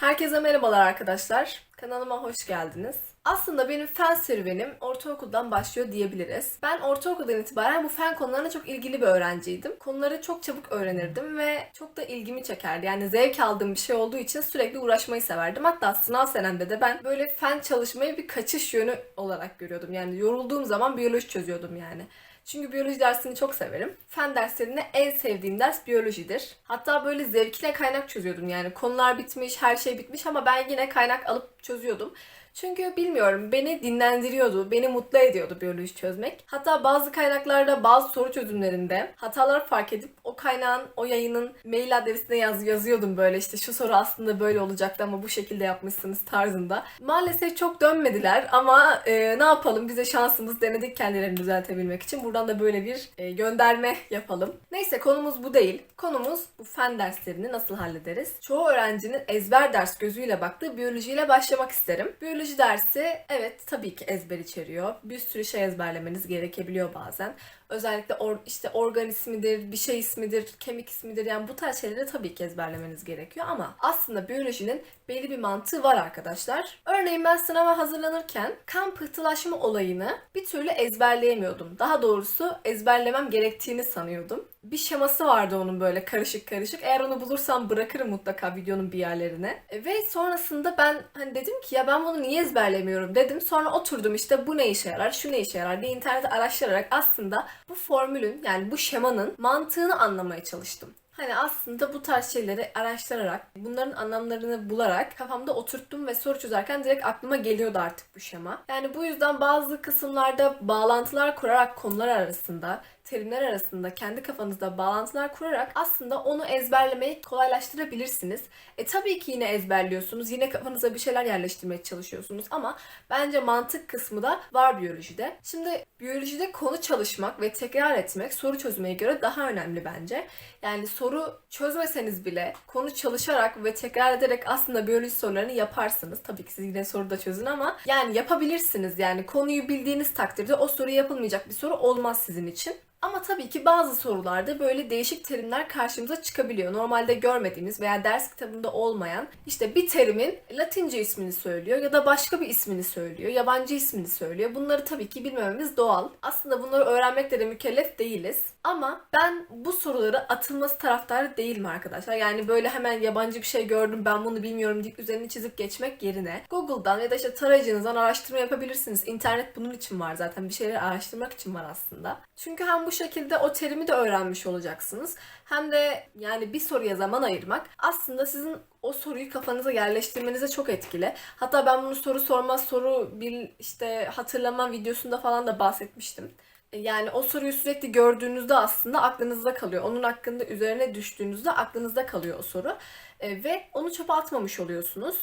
Herkese merhabalar arkadaşlar. Kanalıma hoş geldiniz. Aslında benim fen serüvenim ortaokuldan başlıyor diyebiliriz. Ben ortaokuldan itibaren bu fen konularına çok ilgili bir öğrenciydim. Konuları çok çabuk öğrenirdim ve çok da ilgimi çekerdi. Yani zevk aldığım bir şey olduğu için sürekli uğraşmayı severdim. Hatta sınav senemde de ben böyle fen çalışmayı bir kaçış yönü olarak görüyordum. Yani yorulduğum zaman biyoloji çözüyordum yani. Çünkü biyoloji dersini çok severim. Fen derslerinde en sevdiğim ders biyolojidir. Hatta böyle zevkine kaynak çözüyordum yani. Konular bitmiş, her şey bitmiş ama ben yine kaynak alıp çözüyordum. Çünkü bilmiyorum beni dinlendiriyordu, beni mutlu ediyordu biyoloji çözmek. Hatta bazı kaynaklarda bazı soru çözümlerinde hatalar fark edip o kaynağın, o yayının mail adresine yaz, yazıyordum böyle işte şu soru aslında böyle olacaktı ama bu şekilde yapmışsınız tarzında. Maalesef çok dönmediler ama e, ne yapalım bize şansımız denedik kendilerini düzeltebilmek için. Buradan da böyle bir e, gönderme yapalım. Neyse konumuz bu değil. Konumuz bu fen derslerini nasıl hallederiz? Çoğu öğrencinin ezber ders gözüyle baktığı biyolojiyle başlamak isterim. Biyoloji dersi evet tabii ki ezber içeriyor. Bir sürü şey ezberlemeniz gerekebiliyor bazen. Özellikle or, işte organ ismidir, bir şey ismidir, kemik ismidir yani bu tarz şeyleri tabii ki ezberlemeniz gerekiyor ama aslında biyolojinin belli bir mantığı var arkadaşlar. Örneğin ben sınava hazırlanırken kan pıhtılaşma olayını bir türlü ezberleyemiyordum. Daha doğrusu ezberlemem gerektiğini sanıyordum. Bir şeması vardı onun böyle karışık karışık. Eğer onu bulursam bırakırım mutlaka videonun bir yerlerine. E, Ve sonrasında ben hani dedim ki ya ben bunu niye ezberlemiyorum dedim. Sonra oturdum işte bu ne işe yarar, şu ne işe yarar diye internette araştırarak aslında bu formülün yani bu şemanın mantığını anlamaya çalıştım. Hani aslında bu tarz şeyleri araştırarak, bunların anlamlarını bularak kafamda oturttum ve soru çözerken direkt aklıma geliyordu artık bu şema. Yani bu yüzden bazı kısımlarda bağlantılar kurarak konular arasında, terimler arasında kendi kafanızda bağlantılar kurarak aslında onu ezberlemeyi kolaylaştırabilirsiniz. E tabii ki yine ezberliyorsunuz, yine kafanıza bir şeyler yerleştirmeye çalışıyorsunuz ama bence mantık kısmı da var biyolojide. Şimdi biyolojide konu çalışmak ve tekrar etmek soru çözmeye göre daha önemli bence. Yani soru çözmeseniz bile konu çalışarak ve tekrar ederek aslında biyoloji sorularını yaparsınız. Tabii ki siz yine soru da çözün ama yani yapabilirsiniz. Yani konuyu bildiğiniz takdirde o soru yapılmayacak bir soru olmaz sizin için. Ama tabii ki bazı sorularda böyle değişik terimler karşımıza çıkabiliyor. Normalde görmediğimiz veya ders kitabında olmayan işte bir terimin Latince ismini söylüyor ya da başka bir ismini söylüyor, yabancı ismini söylüyor. Bunları tabii ki bilmememiz doğal. Aslında bunları öğrenmekle de mükellef değiliz. Ama ben bu soruları atılması taraftarı değilim arkadaşlar. Yani böyle hemen yabancı bir şey gördüm ben bunu bilmiyorum deyip üzerini çizip geçmek yerine Google'dan ya da işte tarayıcınızdan araştırma yapabilirsiniz. İnternet bunun için var zaten. Bir şeyleri araştırmak için var aslında. Çünkü hem bu şekilde o terimi de öğrenmiş olacaksınız. Hem de yani bir soruya zaman ayırmak aslında sizin o soruyu kafanıza yerleştirmenize çok etkili. Hatta ben bunu soru sorma soru bir işte hatırlama videosunda falan da bahsetmiştim. Yani o soruyu sürekli gördüğünüzde aslında aklınızda kalıyor. Onun hakkında üzerine düştüğünüzde aklınızda kalıyor o soru. E, ve onu çöpe atmamış oluyorsunuz.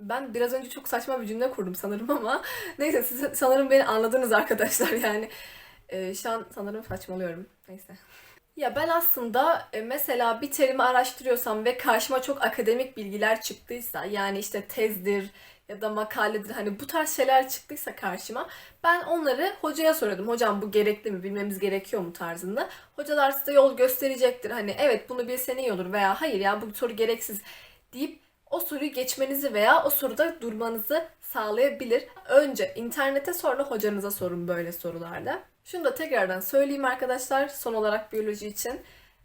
Ben biraz önce çok saçma bir cümle kurdum sanırım ama neyse siz sanırım beni anladınız arkadaşlar yani. E, şu an sanırım saçmalıyorum. Neyse. Ya ben aslında e, mesela bir terimi araştırıyorsam ve karşıma çok akademik bilgiler çıktıysa yani işte tezdir ya da makaledir hani bu tarz şeyler çıktıysa karşıma ben onları hocaya soruyordum. Hocam bu gerekli mi? Bilmemiz gerekiyor mu tarzında. Hocalar size yol gösterecektir. Hani evet bunu bilsen iyi olur veya hayır ya bu soru gereksiz deyip o soruyu geçmenizi veya o soruda durmanızı sağlayabilir. Önce internete sonra hocanıza sorun böyle sorularda. Şunu da tekrardan söyleyeyim arkadaşlar son olarak biyoloji için.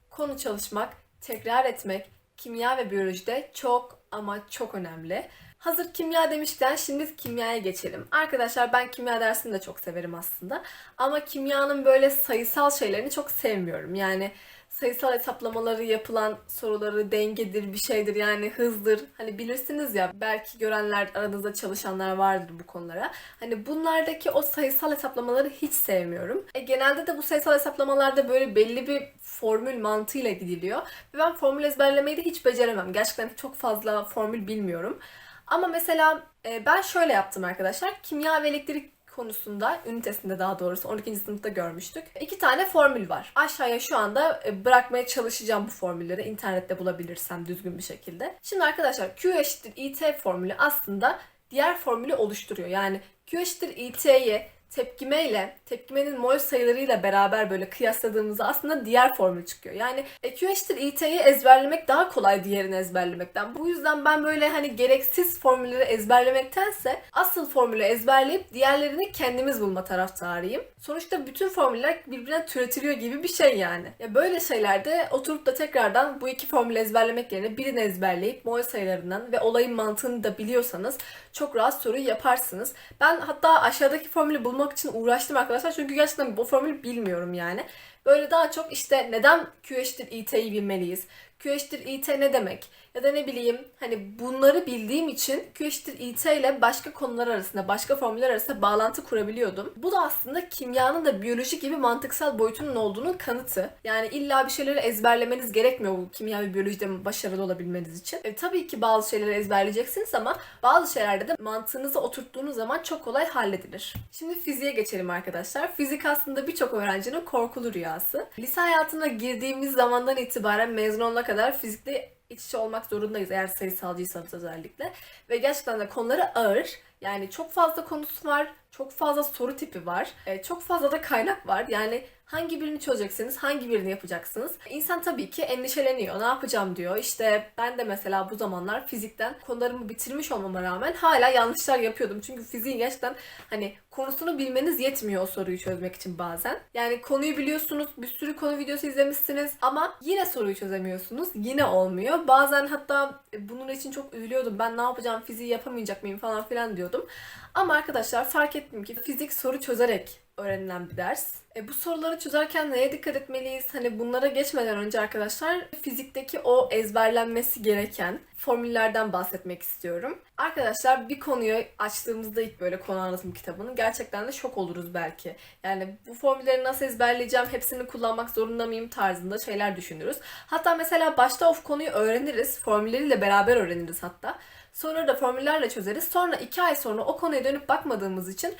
Konu çalışmak, tekrar etmek kimya ve biyolojide çok ama çok önemli. Hazır kimya demişken şimdi kimyaya geçelim. Arkadaşlar ben kimya dersini de çok severim aslında. Ama kimyanın böyle sayısal şeylerini çok sevmiyorum. Yani sayısal hesaplamaları yapılan soruları dengedir, bir şeydir yani hızdır. Hani bilirsiniz ya belki görenler aranızda çalışanlar vardır bu konulara. Hani bunlardaki o sayısal hesaplamaları hiç sevmiyorum. E, genelde de bu sayısal hesaplamalarda böyle belli bir formül mantığıyla gidiliyor. Ve ben formül ezberlemeyi de hiç beceremem. Gerçekten çok fazla formül bilmiyorum. Ama mesela e, ben şöyle yaptım arkadaşlar. Kimya ve elektrik konusunda, ünitesinde daha doğrusu 12. sınıfta görmüştük. İki tane formül var. Aşağıya şu anda e, bırakmaya çalışacağım bu formülleri. internette bulabilirsem düzgün bir şekilde. Şimdi arkadaşlar Q eşittir IT formülü aslında diğer formülü oluşturuyor. Yani Q eşittir IT'ye tepkimeyle, tepkimenin mol sayılarıyla beraber böyle kıyasladığımızda aslında diğer formül çıkıyor. Yani e, Q eşittir İT'yi ezberlemek daha kolay diğerini ezberlemekten. Bu yüzden ben böyle hani gereksiz formülleri ezberlemektense asıl formülü ezberleyip diğerlerini kendimiz bulma taraftarıyım. Sonuçta bütün formüller birbirinden türetiliyor gibi bir şey yani. Ya böyle şeylerde oturup da tekrardan bu iki formülü ezberlemek yerine birini ezberleyip mol sayılarından ve olayın mantığını da biliyorsanız çok rahat soruyu yaparsınız. Ben hatta aşağıdaki formülü bulmak için uğraştım arkadaşlar çünkü gerçekten bu formülü bilmiyorum yani. Böyle daha çok işte neden Q eşittir İT'yi bilmeliyiz? Q eşittir İT ne demek? Ya da ne bileyim hani bunları bildiğim için Q eşittir İT ile başka konular arasında, başka formüller arasında bağlantı kurabiliyordum. Bu da aslında kimyanın da biyoloji gibi mantıksal boyutunun olduğunun kanıtı. Yani illa bir şeyleri ezberlemeniz gerekmiyor bu kimya ve biyolojide başarılı olabilmeniz için. E, tabii ki bazı şeyleri ezberleyeceksiniz ama bazı şeylerde de mantığınızı oturttuğunuz zaman çok kolay halledilir. Şimdi fiziğe geçelim arkadaşlar. Fizik aslında birçok öğrencinin korkulu rüyası. Lise hayatına girdiğimiz zamandan itibaren mezun olana kadar fizikte iç içe olmak zorundayız eğer sayısalcıysanız özellikle. Ve gerçekten de konuları ağır. Yani çok fazla konusu var, çok fazla soru tipi var, e, çok fazla da kaynak var. Yani hangi birini çözeceksiniz, hangi birini yapacaksınız? İnsan tabii ki endişeleniyor. Ne yapacağım diyor. İşte ben de mesela bu zamanlar fizikten konularımı bitirmiş olmama rağmen hala yanlışlar yapıyordum. Çünkü fiziğin gerçekten hani konusunu bilmeniz yetmiyor o soruyu çözmek için bazen. Yani konuyu biliyorsunuz, bir sürü konu videosu izlemişsiniz ama yine soruyu çözemiyorsunuz. Yine olmuyor. Bazen hatta bunun için çok üzülüyordum. Ben ne yapacağım, fiziği yapamayacak mıyım falan filan diyordum. Ama arkadaşlar fark ettim ki fizik soru çözerek öğrenilen bir ders. E, bu soruları çözerken neye dikkat etmeliyiz? Hani bunlara geçmeden önce arkadaşlar fizikteki o ezberlenmesi gereken formüllerden bahsetmek istiyorum. Arkadaşlar bir konuyu açtığımızda ilk böyle konu anlatım kitabını gerçekten de şok oluruz belki. Yani bu formülleri nasıl ezberleyeceğim, hepsini kullanmak zorunda mıyım tarzında şeyler düşünürüz. Hatta mesela başta of konuyu öğreniriz, formülleriyle beraber öğreniriz hatta. Sonra da formüllerle çözeriz. Sonra iki ay sonra o konuya dönüp bakmadığımız için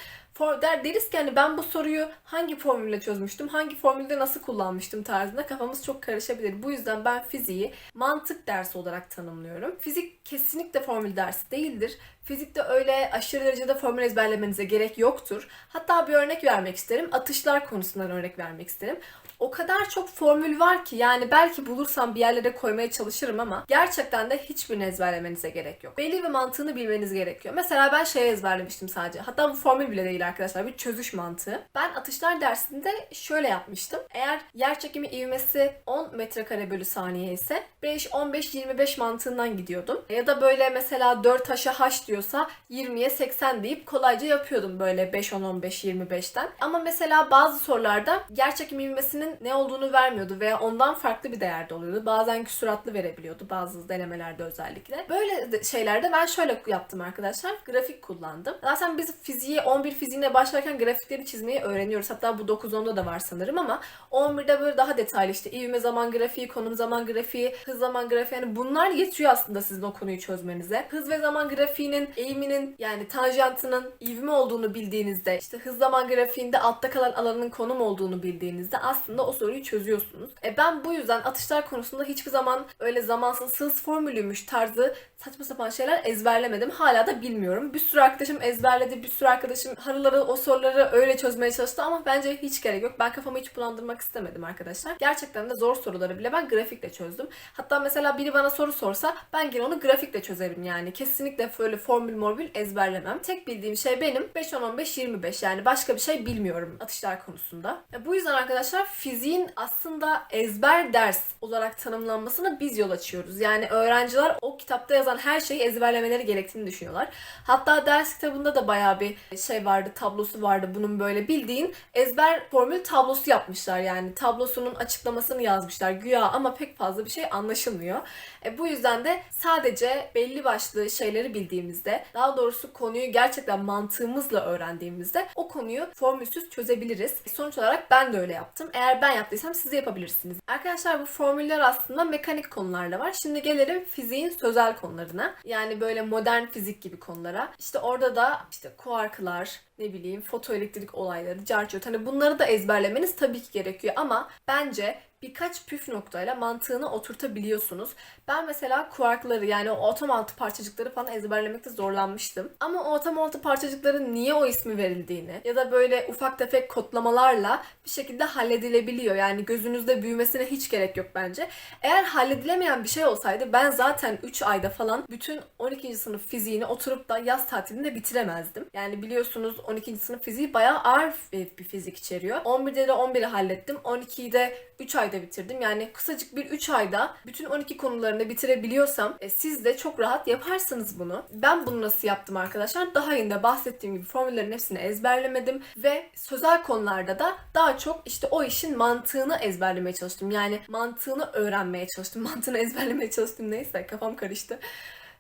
der, deriz ki hani ben bu soruyu hangi formülle çözmüştüm, hangi formülde nasıl kullanmıştım tarzında kafamız çok karışabilir. Bu yüzden ben fiziği mantık dersi olarak tanımlıyorum. Fizik kesinlikle formül dersi değildir. Fizikte öyle aşırı derecede formül ezberlemenize gerek yoktur. Hatta bir örnek vermek isterim. Atışlar konusundan örnek vermek isterim. O kadar çok formül var ki yani belki bulursam bir yerlere koymaya çalışırım ama gerçekten de hiçbirini ezberlemenize gerek yok. Belli bir mantığını bilmeniz gerekiyor. Mesela ben şey ezberlemiştim sadece. Hatta bu formül bile değil arkadaşlar. Bir çözüş mantığı. Ben atışlar dersinde şöyle yapmıştım. Eğer yer çekimi ivmesi 10 metrekare bölü saniye ise 5, 15, 25 mantığından gidiyordum. Ya da böyle mesela 4 taşa h diyorsa 20'ye 80 deyip kolayca yapıyordum böyle 5, 10, 15, 25'ten. Ama mesela bazı sorularda yer çekimi ivmesinin ne olduğunu vermiyordu veya ondan farklı bir değerde oluyordu. Bazen küsuratlı verebiliyordu bazı denemelerde özellikle. Böyle şeylerde ben şöyle yaptım arkadaşlar. Grafik kullandım. Zaten biz fiziği 11 fiziğine başlarken grafikleri çizmeyi öğreniyoruz. Hatta bu 9-10'da da var sanırım ama 11'de böyle daha detaylı işte ivme zaman grafiği, konum zaman grafiği, hız zaman grafiği yani bunlar yetiyor aslında sizin o konuyu çözmenize. Hız ve zaman grafiğinin eğiminin yani tanjantının ivme olduğunu bildiğinizde işte hız zaman grafiğinde altta kalan alanın konum olduğunu bildiğinizde aslında o soruyu çözüyorsunuz. E ben bu yüzden atışlar konusunda hiçbir zaman öyle zamansız hız formülüymüş tarzı saçma sapan şeyler ezberlemedim. Hala da bilmiyorum. Bir sürü arkadaşım ezberledi. Bir sürü arkadaşım harıları o soruları öyle çözmeye çalıştı ama bence hiç gerek yok. Ben kafamı hiç bulandırmak istemedim arkadaşlar. Gerçekten de zor soruları bile ben grafikle çözdüm. Hatta mesela biri bana soru sorsa ben gene onu grafikle çözerim yani. Kesinlikle böyle formül mormül ezberlemem. Tek bildiğim şey benim 5 10 15 25 yani başka bir şey bilmiyorum atışlar konusunda. Ya bu yüzden arkadaşlar fiziğin aslında ezber ders olarak tanımlanmasına biz yol açıyoruz. Yani öğrenciler o kitapta yazan her şeyi ezberlemeleri gerektiğini düşünüyorlar. Hatta ders kitabında da bayağı bir şey vardı, tablosu vardı. Bunun böyle bildiğin ezber formül tablosu yapmışlar yani. Tablosunun açıklamasını yazmışlar güya ama pek fazla bir şey anlaşılmıyor. E, bu yüzden de sadece belli başlı şeyleri bildiğimizde, daha doğrusu konuyu gerçekten mantığımızla öğrendiğimizde o konuyu formülsüz çözebiliriz. Sonuç olarak ben de öyle yaptım. Eğer ben yaptıysam siz yapabilirsiniz. Arkadaşlar bu formüller aslında mekanik konularda var. Şimdi gelelim fiziğin sözel konularına. Yani böyle modern fizik gibi konulara. İşte orada da işte kuarklar, ne bileyim fotoelektrik olayları, carçot. Hani bunları da ezberlemeniz tabii ki gerekiyor ama bence birkaç püf noktayla mantığını oturtabiliyorsunuz. Ben mesela kuarkları yani o atom altı parçacıkları falan ezberlemekte zorlanmıştım. Ama o atom altı parçacıkların niye o ismi verildiğini ya da böyle ufak tefek kodlamalarla bir şekilde halledilebiliyor. Yani gözünüzde büyümesine hiç gerek yok bence. Eğer halledilemeyen bir şey olsaydı ben zaten 3 ayda falan bütün 12. sınıf fiziğini oturup da yaz tatilinde bitiremezdim. Yani biliyorsunuz 12. sınıf fiziği bayağı ağır bir fizik içeriyor. 11'de de 11'i hallettim. 12'yi de 3 ayda bitirdim. Yani kısacık bir 3 ayda bütün 12 konularını bitirebiliyorsam e, siz de çok rahat yaparsınız bunu. Ben bunu nasıl yaptım arkadaşlar? Daha önce bahsettiğim gibi formüllerin hepsini ezberlemedim ve sözel konularda da daha çok işte o işin mantığını ezberlemeye çalıştım. Yani mantığını öğrenmeye çalıştım. Mantığını ezberlemeye çalıştım neyse kafam karıştı.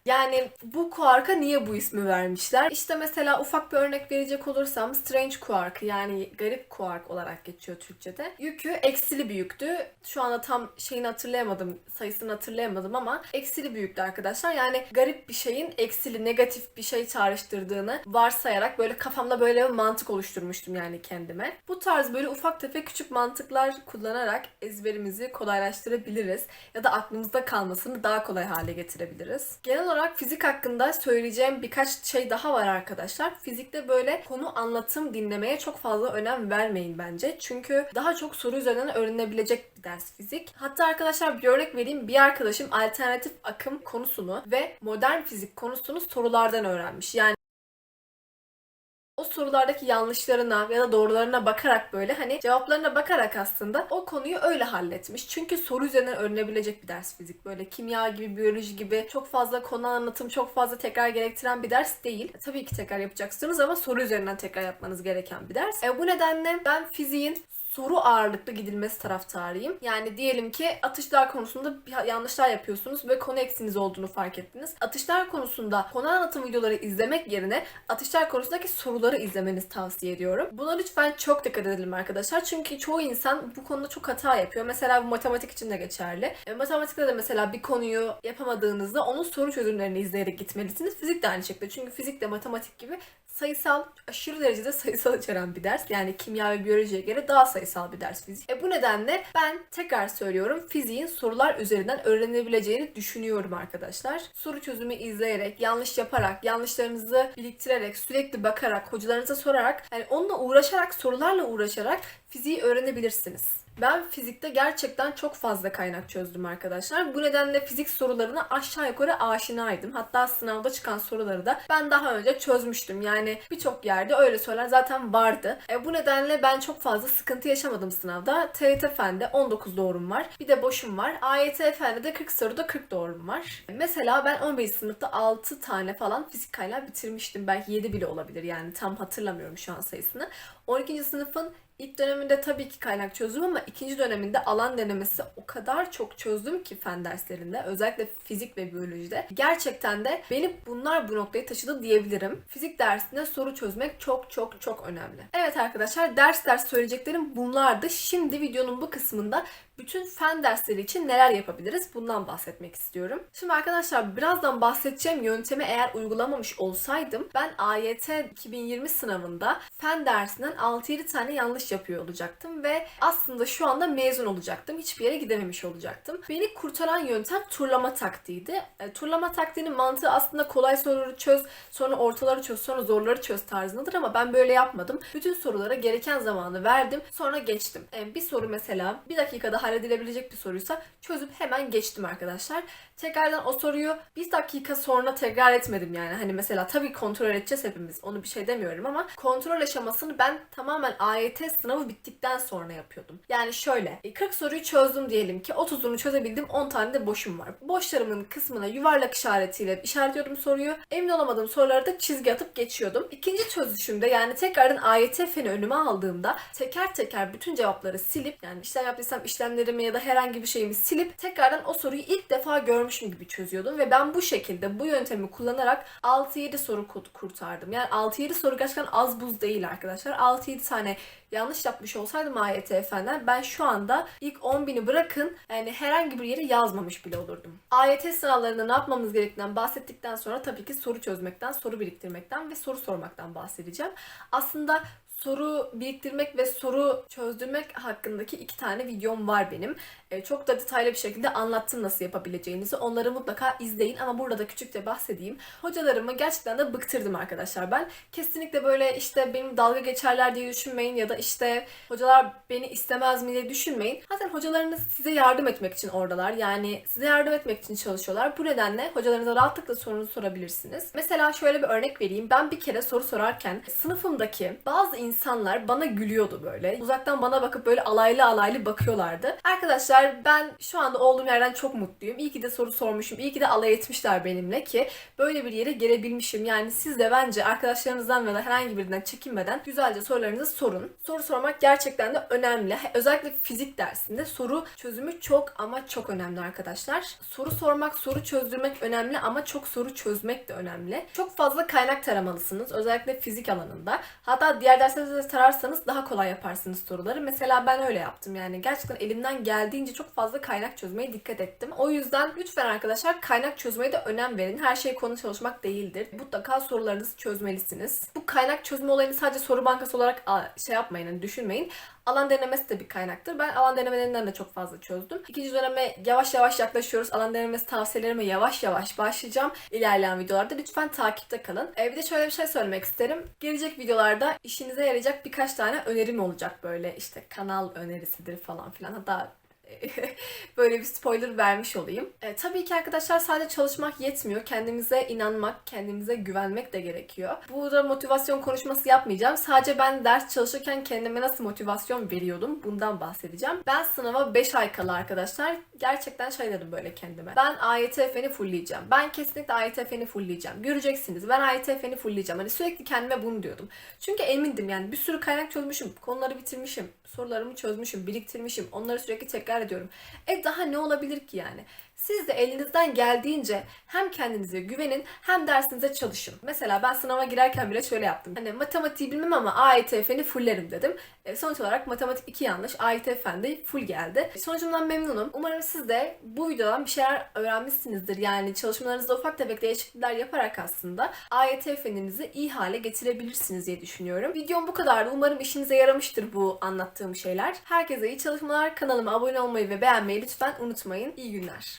Yani bu kuarka niye bu ismi vermişler? İşte mesela ufak bir örnek verecek olursam strange kuark yani garip kuark olarak geçiyor Türkçe'de. Yükü eksili bir yüktü. Şu anda tam şeyini hatırlayamadım, sayısını hatırlayamadım ama eksili bir yüktü arkadaşlar. Yani garip bir şeyin eksili, negatif bir şey çağrıştırdığını varsayarak böyle kafamda böyle bir mantık oluşturmuştum yani kendime. Bu tarz böyle ufak tefek küçük mantıklar kullanarak ezberimizi kolaylaştırabiliriz ya da aklımızda kalmasını daha kolay hale getirebiliriz. Genel olarak fizik hakkında söyleyeceğim birkaç şey daha var arkadaşlar. Fizikte böyle konu anlatım dinlemeye çok fazla önem vermeyin bence. Çünkü daha çok soru üzerinden öğrenilebilecek bir ders fizik. Hatta arkadaşlar bir örnek vereyim. Bir arkadaşım alternatif akım konusunu ve modern fizik konusunu sorulardan öğrenmiş. Yani o sorulardaki yanlışlarına ya da doğrularına bakarak böyle hani cevaplarına bakarak aslında o konuyu öyle halletmiş. Çünkü soru üzerinden öğrenebilecek bir ders fizik. Böyle kimya gibi, biyoloji gibi çok fazla konu anlatım, çok fazla tekrar gerektiren bir ders değil. Tabii ki tekrar yapacaksınız ama soru üzerinden tekrar yapmanız gereken bir ders. E, bu nedenle ben fiziğin soru ağırlıklı gidilmesi taraftarıyım. Yani diyelim ki atışlar konusunda yanlışlar yapıyorsunuz ve konu eksiniz olduğunu fark ettiniz. Atışlar konusunda konu anlatım videoları izlemek yerine atışlar konusundaki soruları izlemenizi tavsiye ediyorum. Buna lütfen çok dikkat edelim arkadaşlar. Çünkü çoğu insan bu konuda çok hata yapıyor. Mesela bu matematik için de geçerli. E, matematikte de mesela bir konuyu yapamadığınızda onun soru çözümlerini izleyerek gitmelisiniz. Fizik de aynı şekilde. Çünkü fizik de matematik gibi sayısal, aşırı derecede sayısal içeren bir ders. Yani kimya ve biyolojiye göre daha sayısal bir ders fizik. E bu nedenle ben tekrar söylüyorum fiziğin sorular üzerinden öğrenebileceğini düşünüyorum arkadaşlar. Soru çözümü izleyerek, yanlış yaparak, yanlışlarınızı biriktirerek, sürekli bakarak, hocalarınıza sorarak, yani onunla uğraşarak, sorularla uğraşarak fiziği öğrenebilirsiniz. Ben fizikte gerçekten çok fazla kaynak çözdüm arkadaşlar. Bu nedenle fizik sorularına aşağı yukarı aşinaydım. Hatta sınavda çıkan soruları da ben daha önce çözmüştüm. Yani birçok yerde öyle sorular zaten vardı. E, bu nedenle ben çok fazla sıkıntı yaşamadım sınavda. TYT Fen'de 19 doğrum var. Bir de boşum var. AYT Fen'de de 40 soruda 40 doğrum var. Mesela ben 11. sınıfta 6 tane falan fizik kaynağı bitirmiştim. Belki 7 bile olabilir yani tam hatırlamıyorum şu an sayısını. 12. sınıfın İlk döneminde tabii ki kaynak çözdüm ama ikinci döneminde alan denemesi o kadar çok çözdüm ki fen derslerinde. Özellikle fizik ve biyolojide. Gerçekten de beni bunlar bu noktaya taşıdı diyebilirim. Fizik dersinde soru çözmek çok çok çok önemli. Evet arkadaşlar ders ders söyleyeceklerim bunlardı. Şimdi videonun bu kısmında bütün fen dersleri için neler yapabiliriz bundan bahsetmek istiyorum. Şimdi arkadaşlar birazdan bahsedeceğim yöntemi eğer uygulamamış olsaydım ben AYT 2020 sınavında fen dersinden 6-7 tane yanlış yapıyor olacaktım ve aslında şu anda mezun olacaktım. Hiçbir yere gidememiş olacaktım. Beni kurtaran yöntem turlama taktiğiydi. E, turlama taktiğinin mantığı aslında kolay soruları çöz, sonra ortaları çöz, sonra zorları çöz tarzındadır ama ben böyle yapmadım. Bütün sorulara gereken zamanı verdim, sonra geçtim. E, bir soru mesela bir dakikada halledilebilecek bir soruysa çözüp hemen geçtim arkadaşlar. Tekrardan o soruyu bir dakika sonra tekrar etmedim yani. Hani mesela tabii kontrol edeceğiz hepimiz. Onu bir şey demiyorum ama kontrol aşamasını ben tamamen AYT sınavı bittikten sonra yapıyordum. Yani şöyle 40 soruyu çözdüm diyelim ki 30'unu çözebildim 10 tane de boşum var. Boşlarımın kısmına yuvarlak işaretiyle işaretliyordum soruyu. Emin olamadığım soruları da çizgi atıp geçiyordum. İkinci çözüşümde yani tekrardan AYT feni önüme aldığımda teker teker bütün cevapları silip yani işlem yaptıysam işlemlerimi ya da herhangi bir şeyimi silip tekrardan o soruyu ilk defa görmüşüm gibi çözüyordum ve ben bu şekilde bu yöntemi kullanarak 6-7 soru kurtardım. Yani 6-7 soru gerçekten az buz değil arkadaşlar. 6-7 tane yanlış yapmış olsaydım AYTF'den ben şu anda ilk 10 bini bırakın yani herhangi bir yere yazmamış bile olurdum. AYT sınavlarında ne yapmamız gerektiğinden bahsettikten sonra tabii ki soru çözmekten, soru biriktirmekten ve soru sormaktan bahsedeceğim. Aslında soru biriktirmek ve soru çözdürmek hakkındaki iki tane videom var benim. E, çok da detaylı bir şekilde anlattım nasıl yapabileceğinizi. Onları mutlaka izleyin ama burada da küçükçe bahsedeyim. Hocalarımı gerçekten de bıktırdım arkadaşlar ben. Kesinlikle böyle işte benim dalga geçerler diye düşünmeyin ya da işte hocalar beni istemez mi diye düşünmeyin. Zaten hocalarınız size yardım etmek için oradalar. Yani size yardım etmek için çalışıyorlar. Bu nedenle hocalarınıza rahatlıkla sorunuzu sorabilirsiniz. Mesela şöyle bir örnek vereyim. Ben bir kere soru sorarken sınıfımdaki bazı insanlar bana gülüyordu böyle. Uzaktan bana bakıp böyle alaylı alaylı bakıyorlardı. Arkadaşlar ben şu anda olduğum yerden çok mutluyum. İyi ki de soru sormuşum. İyi ki de alay etmişler benimle ki böyle bir yere gelebilmişim. Yani siz de bence arkadaşlarınızdan ya da herhangi birinden çekinmeden güzelce sorularınızı sorun. Soru sormak gerçekten de önemli. Özellikle fizik dersinde soru çözümü çok ama çok önemli arkadaşlar. Soru sormak, soru çözdürmek önemli ama çok soru çözmek de önemli. Çok fazla kaynak taramalısınız. Özellikle fizik alanında. Hatta diğer derslerde de tararsanız daha kolay yaparsınız soruları. Mesela ben öyle yaptım yani. Gerçekten elimden geldiğince çok fazla kaynak çözmeye dikkat ettim. O yüzden lütfen arkadaşlar kaynak çözmeye de önem verin. Her şey konu çalışmak değildir. Mutlaka sorularınızı çözmelisiniz. Bu kaynak çözme olayını sadece soru bankası olarak şey yapmayın, hani düşünmeyin. Alan denemesi de bir kaynaktır. Ben alan denemelerinden de çok fazla çözdüm. İkinci döneme yavaş yavaş yaklaşıyoruz. Alan denemesi tavsiyelerime yavaş yavaş başlayacağım. İlerleyen videolarda lütfen takipte kalın. E, bir de şöyle bir şey söylemek isterim. Gelecek videolarda işinize yarayacak birkaç tane önerim olacak böyle işte kanal önerisidir falan filan. Hatta böyle bir spoiler vermiş olayım. E, tabii ki arkadaşlar sadece çalışmak yetmiyor. Kendimize inanmak, kendimize güvenmek de gerekiyor. Burada motivasyon konuşması yapmayacağım. Sadece ben ders çalışırken kendime nasıl motivasyon veriyordum bundan bahsedeceğim. Ben sınava 5 ay kala arkadaşlar gerçekten şey dedim böyle kendime. Ben AYT-FN'i fullleyeceğim. Ben kesinlikle AYT-FN'i fullleyeceğim. Göreceksiniz. Ben AYT-FN'i fullleyeceğim. Hani sürekli kendime bunu diyordum. Çünkü emindim yani bir sürü kaynak çözmüşüm. Konuları bitirmişim. Sorularımı çözmüşüm. Biriktirmişim. Onları sürekli tekrar ediyorum. E daha ne olabilir ki yani? Siz de elinizden geldiğince hem kendinize güvenin hem dersinize çalışın. Mesela ben sınava girerken bile şöyle yaptım. Hani matematiği bilmem ama AYT feni fullerim dedim. E, sonuç olarak matematik 2 yanlış, AYT fen de full geldi. Sonucumdan memnunum. Umarım siz de bu videodan bir şeyler öğrenmişsinizdir. Yani çalışmalarınızda ufak tefek değişiklikler yaparak aslında AYT feninizi iyi hale getirebilirsiniz diye düşünüyorum. Videom bu kadardı. Umarım işinize yaramıştır bu anlattığım şeyler. Herkese iyi çalışmalar. Kanalıma abone olmayı ve beğenmeyi lütfen unutmayın. İyi günler.